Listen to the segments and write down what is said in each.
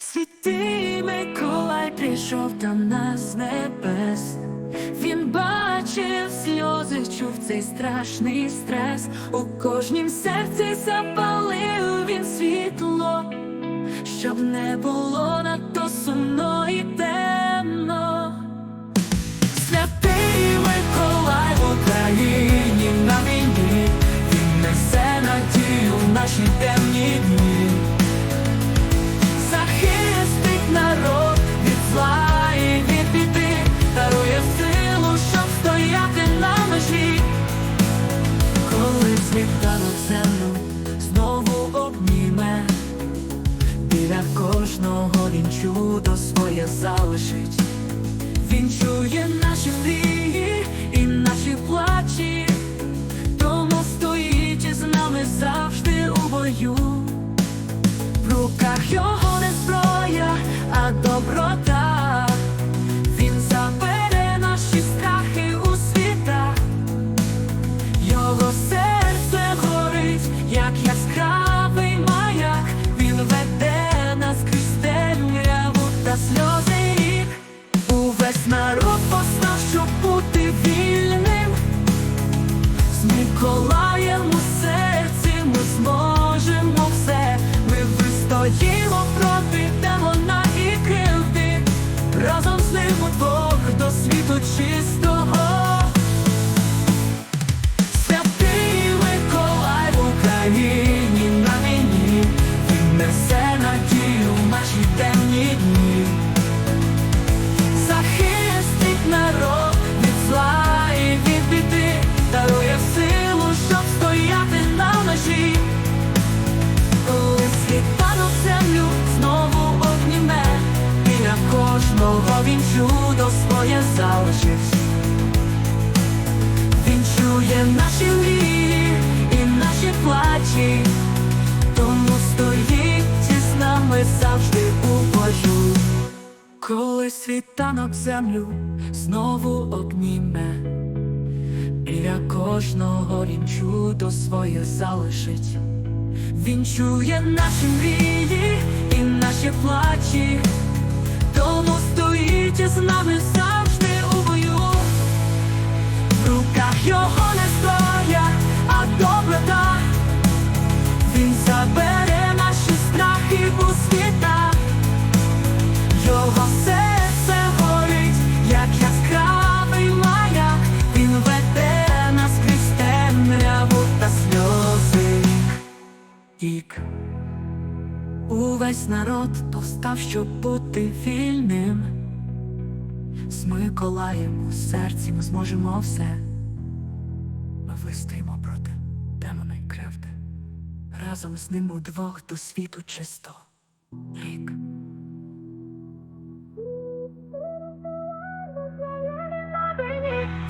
Святий Миколай прийшов до нас з небес. Він бачив сльози, чув цей страшний стрес. У кожнім серці запалив він світло, щоб не було надто сумно і темно. Кожного він чудо своє залишить. Він чує наші мрії і наші плачі, З своє залишить. Він чує наші мрії і наші плачі, тому стоїть із нами завжди у бою. Коли світанок землю знову обніме, біля кожного він чудо своє залишить. Він чує наші мрії і наші плачі, із нами завжди у бою. В руках його не зброя, а доброта. Він забере наші страхи у світа. Його серце горить, як яскравий маяк, він веде нас крізь темряву та сльози. Ік. Увесь народ повстав, щоб бути вільним. З Миколаєм у серці ми зможемо все. Ми вистоїмо проти демона й кривди. Разом з ним удвох до світу чисто. Рік.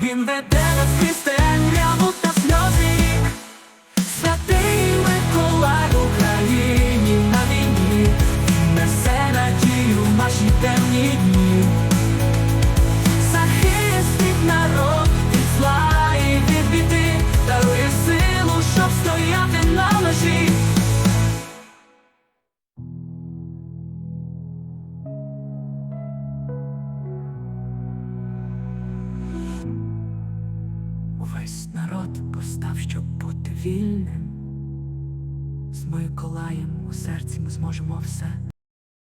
Він веде нас крізь народ постав, щоб бути вільним. З Миколаєм у серці ми зможемо все.